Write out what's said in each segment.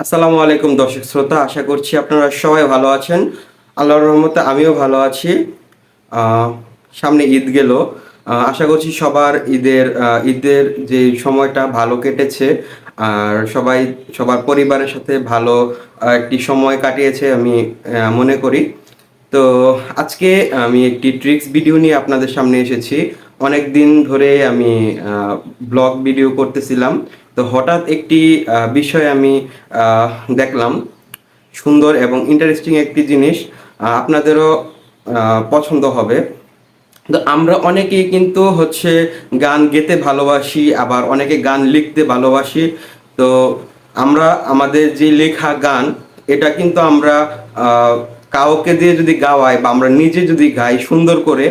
আসসালামু আলাইকুম দর্শক শ্রোতা, আশা করছি আপনারা সবাই ভালো আছেন। আল্লাহর রহমতে আমিও ভালো আছি। সামনে ঈদ গেল। আশা করছি সবার ঈদের ঈদের যে সময়টা ভালো কেটেছে। আর সবাই, সবার পরিবারের সাথে ভালো একটি সময় কাটিয়েছে আমি মনে করি। তো আজকে আমি একটি ট্রিক্স ভিডিও নিয়ে আপনাদের সামনে এসেছি। অনেক দিন ধরে আমি ব্লগ ভিডিও করতেছিলাম। তো হঠাৎ একটি বিষয় আমি দেখলাম। সুন্দর এবং ইন্টারেস্টিং একটি জিনিস আপনাদেরও পছন্দ হবে। তো আমরা অনেকেই কিন্তু হচ্ছে গান গেতে ভালোবাসি, আবার অনেকে গান লিখতে ভালোবাসি। তো আমরা, আমাদের যে লেখা গান, এটা কিন্তু আমরা কাউকে দিয়ে যদি গাওয়াই বা আমরা নিজে যদি গাই সুন্দর করে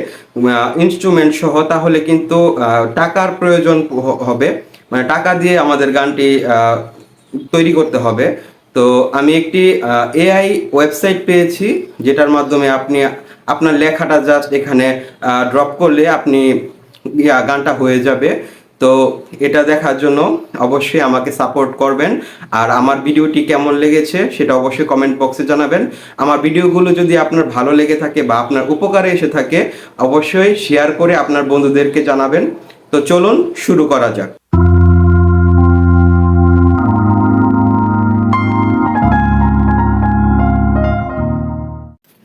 ইনস্ট্রুমেন্ট সহ, তাহলে কিন্তু টাকার প্রয়োজন হবে। মানে টাকা দিয়ে আমাদের গানটি তৈরি করতে হবে। তো আমি একটি এআই ওয়েবসাইট পেয়েছি, যেটার মাধ্যমে আপনি, আপনার লেখাটা জাস্ট এখানে ড্রপ করলে আপনি গানটা হয়ে যাবে। তো এটা দেখার জন্য অবশ্যই আমাকে সাপোর্ট করবেন। আর আমার ভিডিওটি কেমন লেগেছে সেটা অবশ্যই কমেন্ট বক্সে জানাবেন। আমার ভিডিওগুলো যদি আপনার ভালো লেগে থাকে বা আপনার উপকারে এসে থাকে, অবশ্যই শেয়ার করে আপনার বন্ধুদেরকে জানাবেন। তো চলুন শুরু করা যাক।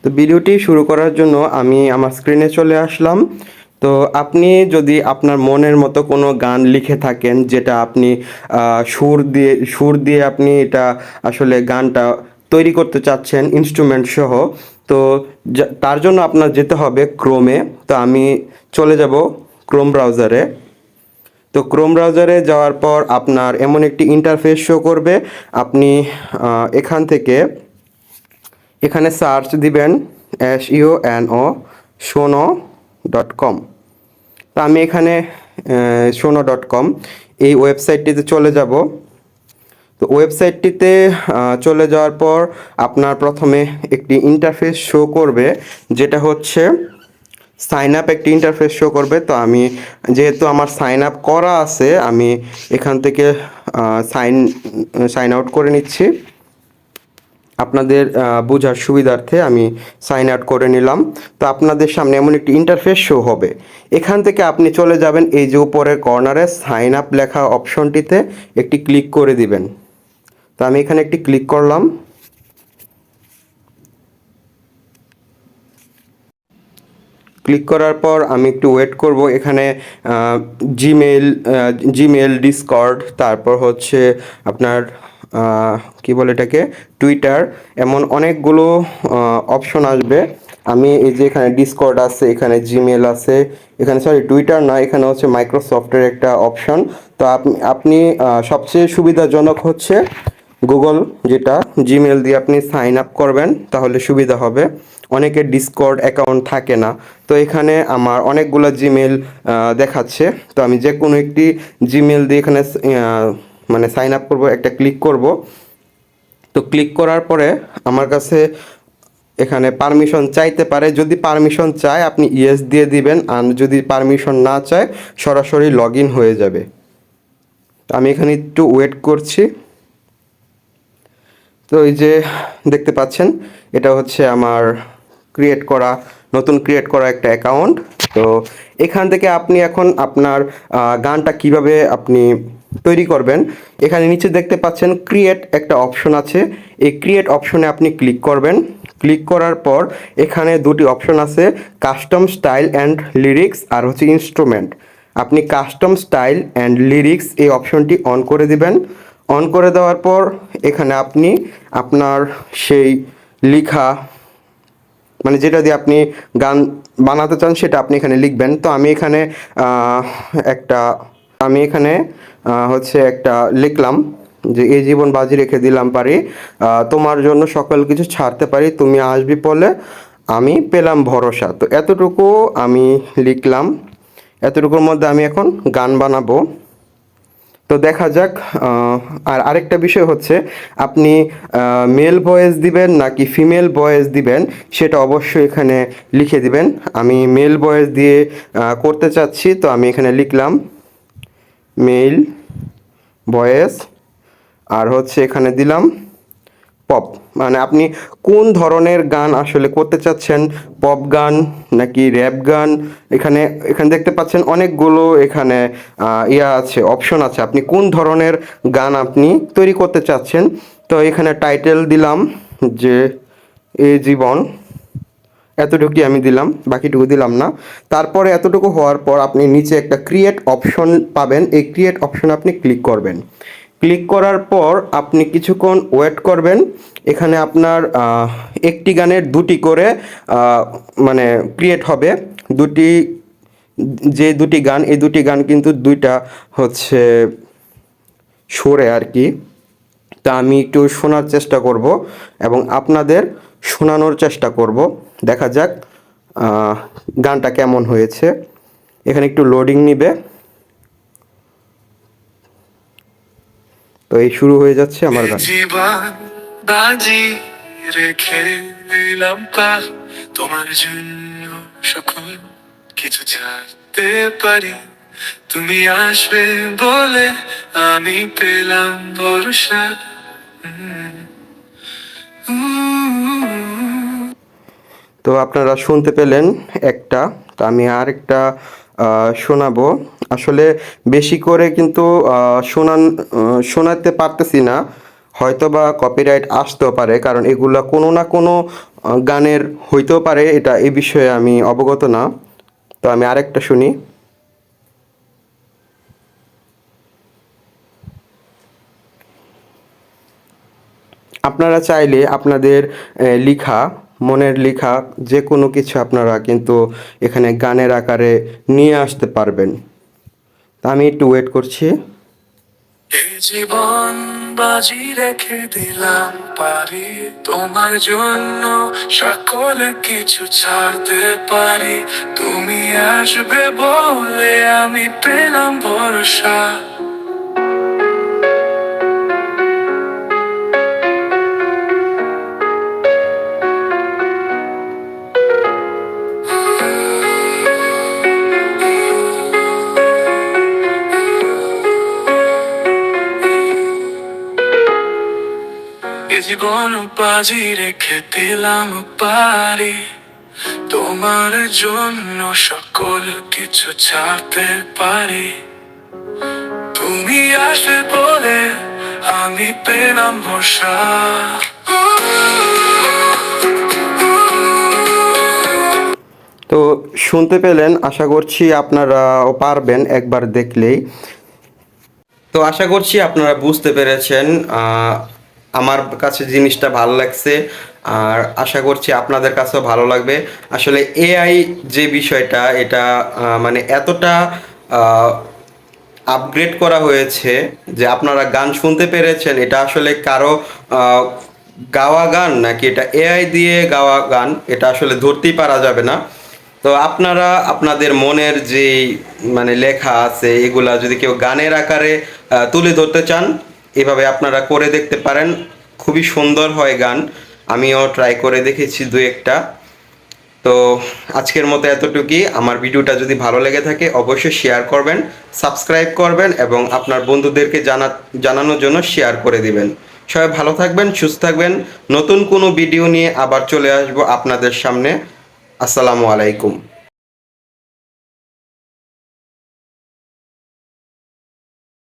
তো ভিডিওটি শুরু করার জন্য আমি আমার স্ক্রিনে চলে আসলাম। তো আপনি যদি আপনার মনের মতো কোনো গান লিখে থাকেন যেটা আপনি সুর দিয়ে সুর দিয়ে আপনি এটা আসলে গানটা তৈরি করতে চাচ্ছেন ইনস্ট্রুমেন্ট সহ, তো তার জন্য আপনার যেতে হবে ক্রোমে তো আমি চলে যাব ক্রোম ব্রাউজারে তো ক্রোম ব্রাউজারে যাওয়ার পর আপনার এমন একটি ইন্টারফেস শো করবে। আপনি এখান থেকে এখানে সার্চ দিবেন S U N O sono dot com তো আমি এখানে সোনো ডট কম এই ওয়েবসাইটটিতে চলে যাব। তো ওয়েবসাইটটিতে চলে যাওয়ার পর আপনার প্রথমে একটি ইন্টারফেস শো করবে, যেটা হচ্ছে সাইন আপ একটি ইন্টারফেস শো করবে। তো আমি, যেহেতু আমার সাইন আপ করা আছে, আমি এখান থেকে সাইন সাইন আউট করে নিচ্ছি। আপনাদের বোঝার সুবিধার্থে আমি সাইন আউট করে নিলাম। তো আপনাদের সামনে এমন একটি ইন্টারফেস শো হবে। এখান থেকে আপনি চলে যাবেন, এই যে উপরের কর্নারে সাইন আপ লেখা অপশনটিতে একটি ক্লিক করে দিবেন। তো আমি এখানে একটি ক্লিক করলাম। ক্লিক করার পর আমি একটু ওয়েট করব। এখানে জিমেল জিমেল ডিসকর্ড তারপর হচ্ছে আপনার কি বলে এটাকে? টুইটার এমন অনেকগুলো অপশন আসবে। আমি এই যে এখানে ডিসকর্ড আছে, এখানে জিমেল আছে, এখানে সরি টুইটার না, এখানে হচ্ছে মাইক্রোসফটের একটা অপশন তো আপনি আপনি সবচেয়ে সুবিধাজনক হচ্ছে গুগল যেটা জিমেল দিয়ে আপনি সাইন আপ করবেন, তাহলে সুবিধা হবে। অনেকের ডিসকর্ড অ্যাকাউন্ট থাকে না। তো এখানে আমার অনেকগুলো জিমেল দেখাচ্ছে। তো আমি যে কোনো একটি জিমেল দিয়ে এখানে মানে সাইন আপ করব, একটা ক্লিক করব। তো ক্লিক করার পরে আমার কাছে এখানে পারমিশন চাইতে পারে। যদি পারমিশন চায়, আপনি ইয়েস দিয়ে দিবেন। আর যদি পারমিশন না চায়, সরাসরি লগ হয়ে যাবে। তো আমি এখানে একটু ওয়েট করছি। তো এই যে দেখতে পাচ্ছেন, এটা হচ্ছে আমার ক্রিয়েট করা, নতুন ক্রিয়েট করা একটা অ্যাকাউন্ট তো এখান থেকে আপনি এখন আপনার গানটা কীভাবে আপনি তৈরি করবেন। এখানে নিচে দেখতে পাচ্ছেন ক্রিয়েট একটা অপশন আছে। এই ক্রিয়েট অপশনে আপনি ক্লিক করবেন। ক্লিক করার পর এখানে দুটি অপশন আছে কাস্টম স্টাইল অ্যান্ড লিরিক্স আর হচ্ছে ইনস্ট্রুমেন্ট আপনি কাস্টম স্টাইল অ্যান্ড লিরিক্স এই অপশনটি অন করে দিবেন। অন করে দেওয়ার পর এখানে আপনি আপনার সেই লেখা মানে যেটা দিয়ে আপনি গান বানাতে চান সেটা আপনি এখানে লিখবেন। তো আমি এখানে একটা, আমি এখানে হচ্ছে একটা লিখলাম যে এই জীবন বাজি রেখে দিলাম পারি। তোমার জন্য সকল কিছু ছাড়তে পারি। তুমি আসবি বলে আমি পেলাম ভরসা। তো এতটুকু আমি লিখলাম। এতটুকুর মধ্যে আমি এখন গান বানাবো। তো দেখা যাক আর আরেকটা বিষয় হচ্ছে, আপনি মেল ভয়েস দিবেন নাকি ফিমেল ভয়েস দিবেন, সেটা অবশ্যই এখানে লিখে দিবেন। আমি মেল ভয়েস দিয়ে করতে চাচ্ছি, তো আমি এখানে লিখলাম। মেল ভয়েস, আর হচ্ছে এখানে দিলাম পপ। মানে আপনি কোন ধরনের গান আসলে করতে চাচ্ছেন? পপ গান নাকি র্যাপ গান? এখানে এখানে দেখতে পাচ্ছেন অনেকগুলো এখানে ইয়া আছে, অপশন আছে। আপনি কোন ধরনের গান আপনি তৈরি করতে চাচ্ছেন? তো এখানে টাইটেল দিলাম যে, এ জীবন। এতটুকুই আমি দিলাম, বাকিটুকু দিলাম না। তারপরে এতটুকু হওয়ার পর আপনি নিচে একটা ক্রিয়েট অপশন পাবেন। এই ক্রিয়েট অপশনে আপনি ক্লিক করবেন। ক্লিক করার পর আপনি কিছুক্ষণ ওয়েট করবেন। এখানে আপনার একটি গানের দুটি করে মানে ক্রিয়েট হবে। দুটি, যে দুটি গান, এই দুটি গান কিন্তু দুইটা হচ্ছে সরে আর কি। তা আমি একটু শোনার চেষ্টা করব এবং আপনাদের শোনানোর চেষ্টা করব। দেখা যাক গানটা কেমন হয়েছে। এখানে একটু লোডিং নিবে। তো এই শুরু হয়ে যাচ্ছে আমার গান। রেখে তোমার সকল কিছু ছাড়তে পারি। তুমি আসবে বলে আমি পেলাম ভরসা। তো আপনারা শুনতে পেলেন একটা। তো আমি আর একটা শোনাবো। আসলে বেশি করে কিন্তু শোনান শোনাতে পারতেছি না। হয়তো বা কপিরাইট আসতেও পারে, কারণ এগুলা কোনো না কোনো গানের হইতেও পারে। এটা এ বিষয়ে আমি অবগত না। তো আমি আরেকটা শুনি। আপনারা চাইলে আপনাদের লিখা মনের লেখা যে কোনো কিছু আপনারা কিন্তু এখানে গানের আকারে নিয়ে আসতে পারবেন। আমি একটু ওয়েট করছি। জীবন বাজি রেখে দিলাম পারি, তোমার জন্য সকল কিছু ছাড়তে পারি। তুমি আসবে বলে আমি পেলাম ভরসা। জীবন বাজি রেখে দিলাম পারি। তোমার জন্য সকল কিছু ছাড়তে পারি। তুমি আসবে বলে আমি পেলাম ভরসা। তো শুনতে পেলেন, আশা করছি আপনারাও পারবেন একবার দেখলেই। তো আশা করছি আপনারা বুঝতে পেরেছেন আমার কাছে জিনিসটা ভালো লাগছে, আর আশা করছি আপনাদের কাছেও ভালো লাগবে। আসলে এআই যে বিষয়টা, এটা মানে এতটা আপগ্রেড করা হয়েছে যে আপনারা গান শুনতে পেরেছেন, এটা আসলে কারও গাওয়া গান নাকি এটা এআই দিয়ে গাওয়া গান, এটা আসলে ধরতেই পারা যাবে না। তো আপনারা, আপনাদের মনের যে মানে লেখা আছে, এগুলা যদি কেউ গানের আকারে তুলে ধরতে চান এভাবে আপনারা করে দেখতে পারেন। খুবই সুন্দর হয় গান। আমিও ট্রাই করে দেখেছি দু একটা। তো আজকের মতো এতটুকুই। আমার ভিডিওটা যদি ভালো লেগে থাকে, অবশ্যই শেয়ার করবেন সাবস্ক্রাইব করবেন এবং আপনার বন্ধুদেরকে জানা, জানানোর জন্য শেয়ার করে দিবেন। সবাই ভালো থাকবেন, সুস্থ থাকবেন। নতুন কোনো ভিডিও নিয়ে আবার চলে আসব আপনাদের সামনে। আসসালামু আলাইকুম।